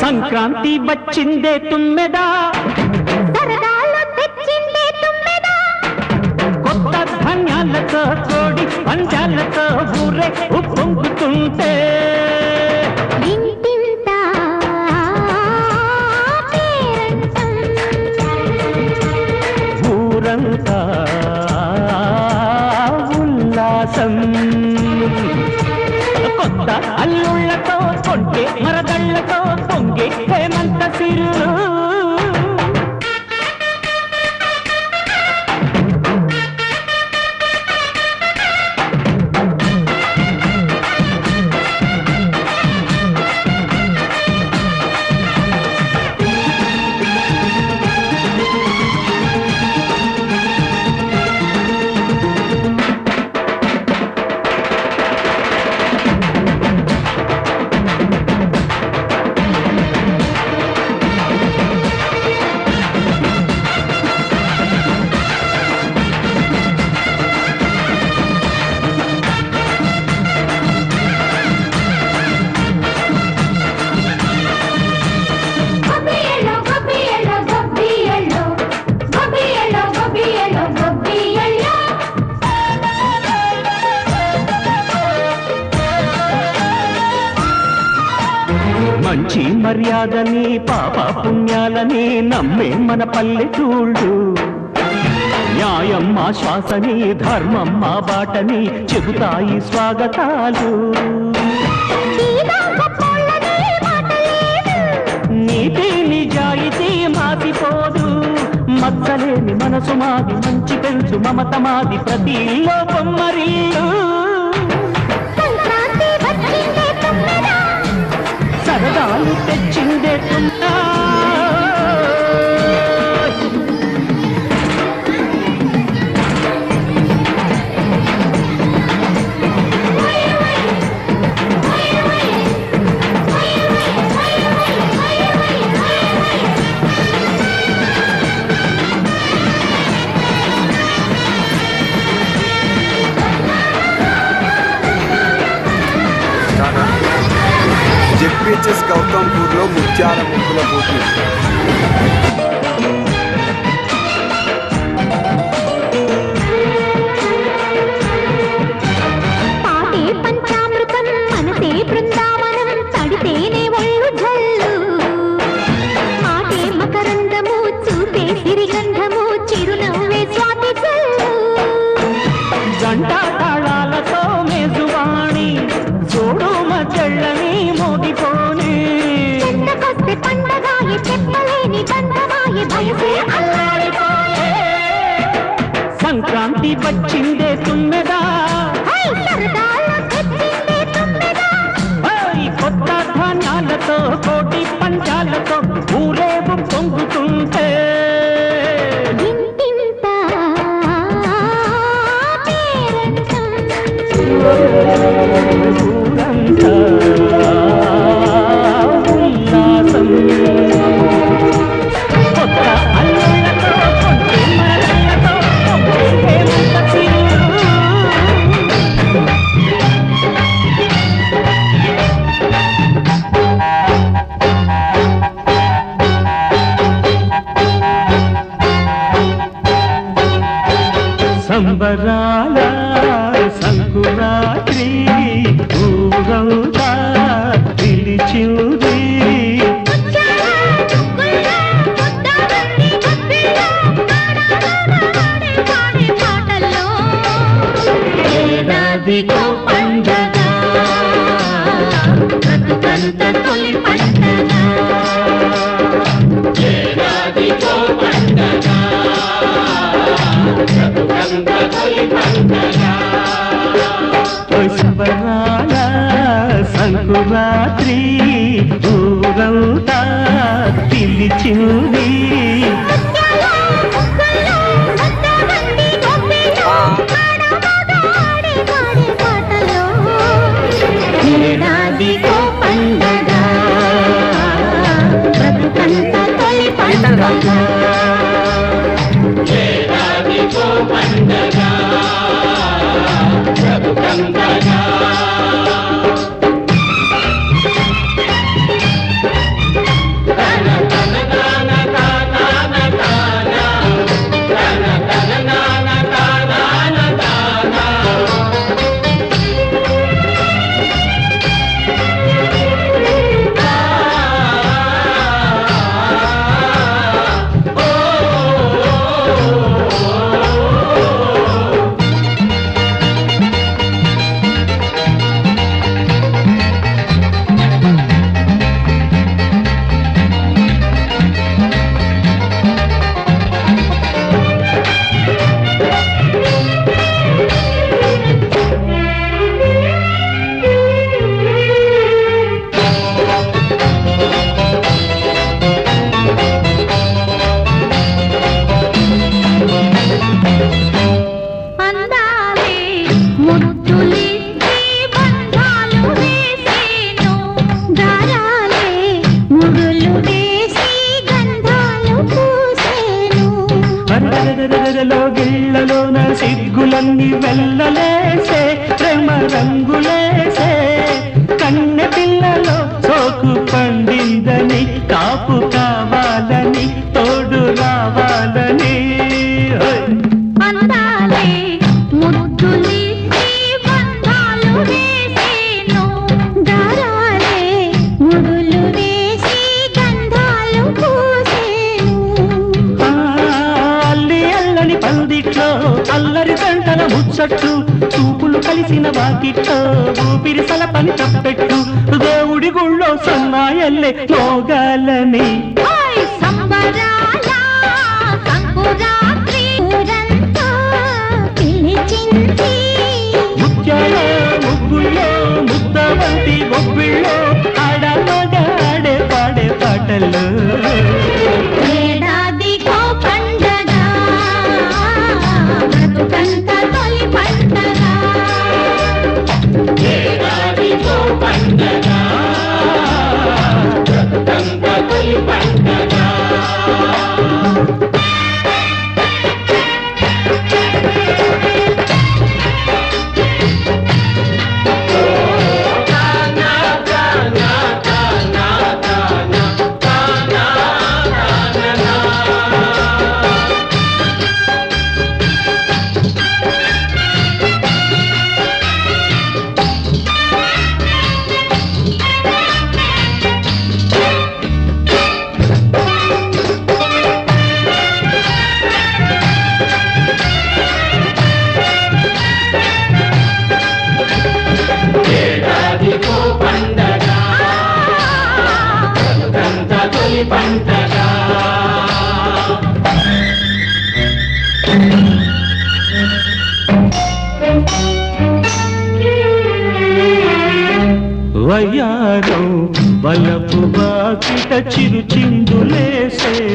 సంక్రాంతి వచ్చిందే తుమ్మెదా. సరదాలు తెచ్చిందే పంచాలతో ఊరే ఉప్పొంగుతుంటే. మర్యాదని పాప పుణ్యాలని నమ్మే మన పల్లెటూళ్ళు. న్యాయం మా శ్వాసని ధర్మం మా బాటని చెబుతాయి స్వాగతాలు. నీతి నిజాయితీ మాసిపోదు మచ్చలేని మనసు మాది మంచి పెంచు మమత మాది ప్రతి బొమ్మరిల్లు వచ్చిందే తుమ్మెదా. సరదాలు తెచ్చిందే తున్నా Tiana Mukula Bodhi. సంక్రాంతి వచ్చిందే తుమ్మెదా? కొత్త ధాన్యాలతో ఏడాదికో పండగ బ్రతుకంత తొలి పండగ ఏడాదికో పండగ బ్రతుకంత తొలి పండగ సంబరాల సంకురాత్రి ఊరంతా పిలిచింది. అల్లని అల్లరి గంటల ముచ్చట్లు చూపులు కలిసిన వాకిట్లో ఊపిరి సలపని తప్పెట్టు దేవుడి గుళ్ళో సన్నాయల్లే మోగాలని. ఓయ్ సంబరాల పండగ బ్రతుకంత తొలి పండగ బ్రతుకంత తొలి వయ్యారం వలపు బాకిట చిరు చిందులేసేను